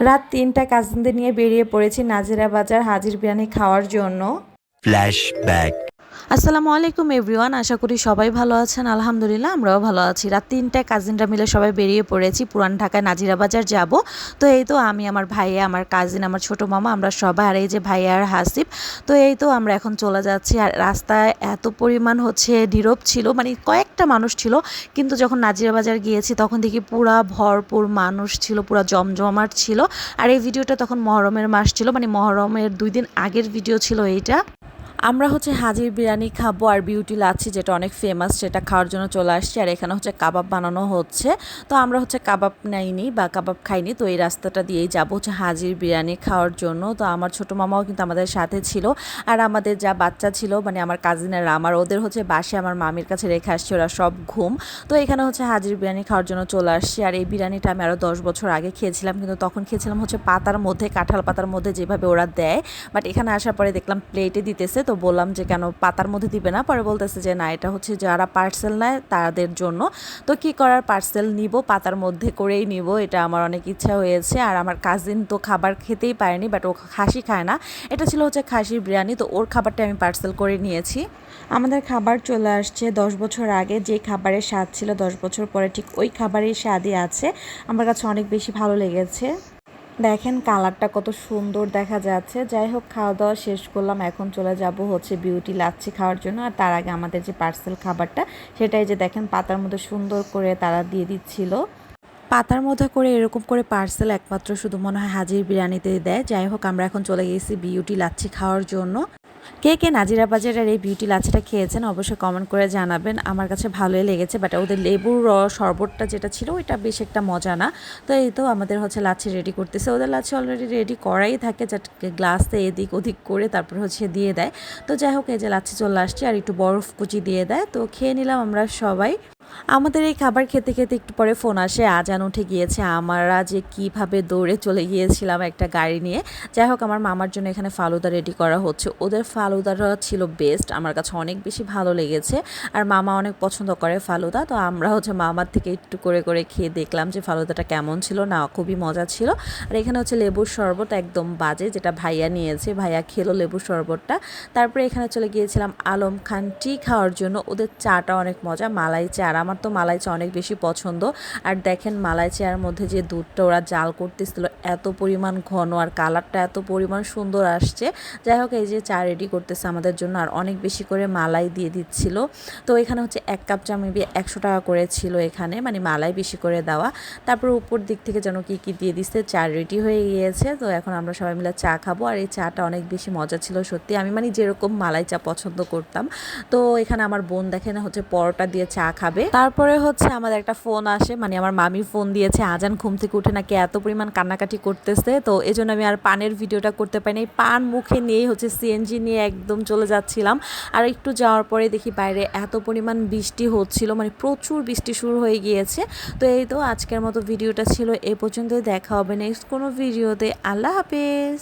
রাত তিনটা কাজিনদের নিয়ে বেরিয়ে পড়েছি নাজিরা বাজার হাজির বিরিয়ানি খাওয়ার জন্য Flashback. আসসালামু আলাইকুম, এভরিওয়ান। আশা করি সবাই ভালো আছেন। আলহামদুলিল্লাহ, আমরাও ভালো আছি। রাত তিনটায় কাজিনরা মিলে সবাই বেরিয়ে পড়েছি পুরান ঢাকায় নাজিরা বাজার যাব। তো এই তো আমি, আমার ভাইয়া, আমার কাজিন আমার ছোট মামা, আমরা সবাই, আর এই যে ভাইয়া আর হাসিব তো এই তো আমরা এখন চলে যাচ্ছি। আর রাস্তায় এত পরিমাণ হচ্ছে নীরব ছিল মানে কয়েকটা মানুষ ছিল, কিন্তু যখন নাজিরা বাজার গিয়েছি তখন দেখি পুরা ভরপুর মানুষ ছিল, পুরা জমজমাট ছিল। আর এই ভিডিওটা তখন মহরমের মাস ছিল মানে মহরমের দুই দিন আগের ভিডিও ছিল এইটা। আমরা হচ্ছে হাজির বিরিয়ানি খাব আর বিউটি লাচ্ছি যেটা অনেক ফেমাস সেটা খাওয়ার জন্য চলে আসছি আর এখানে হচ্ছে কাবাব বানানো হচ্ছে। তো আমরা হচ্ছে কাবাব নেইনি বা কাবাব খাইনি, তো এই রাস্তাটা দিয়েই যাব হচ্ছে হাজির বিরিয়ানি খাওয়ার জন্য। তো আমার ছোট মামাও কিন্তু আমাদের সাথে ছিল আর আমাদের যা বাচ্চা ছিল মানে আমার কাজিনেরা আমার ওদের হচ্ছে বাসে আমার মামির কাছে রেখে আসছে, ওরা সব ঘুম। তো এখানে হচ্ছে হাজির বিরিয়ানি খাওয়ার জন্য চলে আসছি আর এই বিরিয়ানিটা আমি আরও দশ বছর আগে খেয়েছিলাম, কিন্তু তখন খেয়েছিলাম হচ্ছে পাতার মধ্যে, কাঁঠাল পাতার মধ্যে যেভাবে ওরা দেয়। বাট এখানে আসার পরে দেখলাম প্লেটে দিতেছে, তো বললাম যে কেন পাতার মধ্যে দিবে না? পরে বলতেছে যে না, এটা হচ্ছে যারা পার্সেল নেয় তাদের জন্য। তো কি করার? পার্সেল নিব, পাতার মধ্যে করেই নিব। এটা আমার অনেক ইচ্ছা হয়েছে। আর আমার কাজিন তো খাবার খেতেই পারেনি বাট ও খাসি খায় না। এটা ছিল হচ্ছে খাসির বিরিয়ানি। তো ওর খাবারটা আমি পার্সেল করে নিয়েছি। আমাদের খাবার চলে আসছে দশ বছর আগে। যে খাবারের স্বাদ ছিল দশ বছর পরে ঠিক ওই খাবারের স্বাদই আছে। আমার কাছে অনেক বেশি ভালো লেগেছে। দেখেন কালারটা কত সুন্দর দেখা যাচ্ছে। যাই হোক খাওয়া দাওয়া শেষ করলাম। এখন চলে যাব হচ্ছে বিউটি লাচ্ছি খাওয়ার জন্য। আর তার আগে আমাদের যে পার্সেল খাবারটা, সেটাই যে দেখেন পাতার মধ্যে সুন্দর করে তারা দিয়ে দিচ্ছিল। পাতার মধ্যে করে এরকম করে পার্সেল একমাত্র শুধু মনে হয় হাজির বিরিয়ানিতে দেয়। যাই হোক, আমরা এখন চলে গেছি বিউটি লাচ্ছি খাওয়ার জন্য। কে কে নাজিরা বাজারের এই বিউটি লাচিটা খেয়েছেন অবশ্যই কমেন্ট করে জানাবেন। আমার কাছে ভালোই লেগেছে বাট ওদের লেবুর র- শরবতটা যেটা ছিল, ওইটা বেশ একটা মজা না। তো এই তো আমাদের হচ্ছে লাচ্ছি রেডি করতেছে। ওদের লাচ্ছি অলরেডি রেডি করাই থাকে যাট গ্লাসে এদিক ওদিক করে তারপর হচ্ছে দিয়ে দেয়। তো যাই হোক, এই যে লাচ্ছি চলে আসছে, আর একটু বরফ কুচি দিয়ে দেয়। তো খেয়ে নিলাম আমরা সবাই। আমাদের এই খাবার খেতে খেতে একটু পরে ফোন আসে। আজান উঠে গিয়েছে। আমরা যে কীভাবে দৌড়ে চলে গিয়েছিলাম একটা গাড়ি নিয়ে। যাই হোক, আমার মামার জন্য এখানে ফালুদা রেডি করা হচ্ছে। ওদের ফালুদাটা ছিল বেস্ট আমার কাছে অনেক বেশি ভালো লেগেছে। আর মামা অনেক পছন্দ করে ফালুদা। তো আমরা হচ্ছে মামার থেকে একটু করে করে খেয়ে দেখলাম যে ফালুদাটা কেমন ছিল। না, খুবই মজা ছিল। আর এখানে হচ্ছে লেবুর শরবত একদম বাজে, যেটা ভাইয়া নিয়েছে। ভাইয়া খেলো লেবুর শরবতটা। তারপরে এখানে চলে গিয়েছিলাম আলম খান টি খাওয়ার জন্য। ওদের চাটা অনেক মজা। মালাই চা আমার তো মালাই চা অনেক বেশি পছন্দ। আর দেখেন মালাই চায়ের মধ্যে যে দুধটা ওরা জাল করতেছিল, এত পরিমাণ ঘন আর কালারটা এত পরিমাণ সুন্দর আসছে। যাই হোক, এই যে চা রেডি করতেছে আমাদের জন্য আর অনেক বেশি করে মালাই দিয়ে দিচ্ছিল। তো এখানে হচ্ছে এক কাপ চা মেবি একশো টাকা করে ছিল এখানে মানে মালাই বেশি করে দেওয়া। তারপর উপর দিক থেকে যেন কি কি দিয়ে দিচ্ছে, চা রেডি হয়ে গিয়েছে। তো এখন আমরা সবাই মিলে চা খাব। আর এই চাটা অনেক বেশি মজা ছিল, সত্যি। আমি মানে যেরকম মালাই চা পছন্দ করতাম। তো এখানে আমার বোন দেখে না হচ্ছে পরোটা দিয়ে চা খাবে। তারপরে হচ্ছে আমাদের একটা ফোন আসে মানে আমার মামি ফোন দিয়েছে, আজান ঘুম থেকে উঠে নাকি এত পরিমাণ কান্নাকাটি করতেছে? তো এই জন্য আমি আর পানের ভিডিওটা করতে পারিনি। পান মুখে নিয়েই হচ্ছে সিএনজি নিয়ে একদম চলে যাচ্ছিলাম। আর একটু যাওয়ার পরে দেখি বাইরে এত পরিমাণ বৃষ্টি হচ্ছিল মানে প্রচুর বৃষ্টি শুরু হয়ে গিয়েছে। তো এই তো আজকের মতো ভিডিওটা ছিল, এ পর্যন্তই দেখা হবে নেক্সট কোনো ভিডিওতে। আল্লাহ হাফেজ।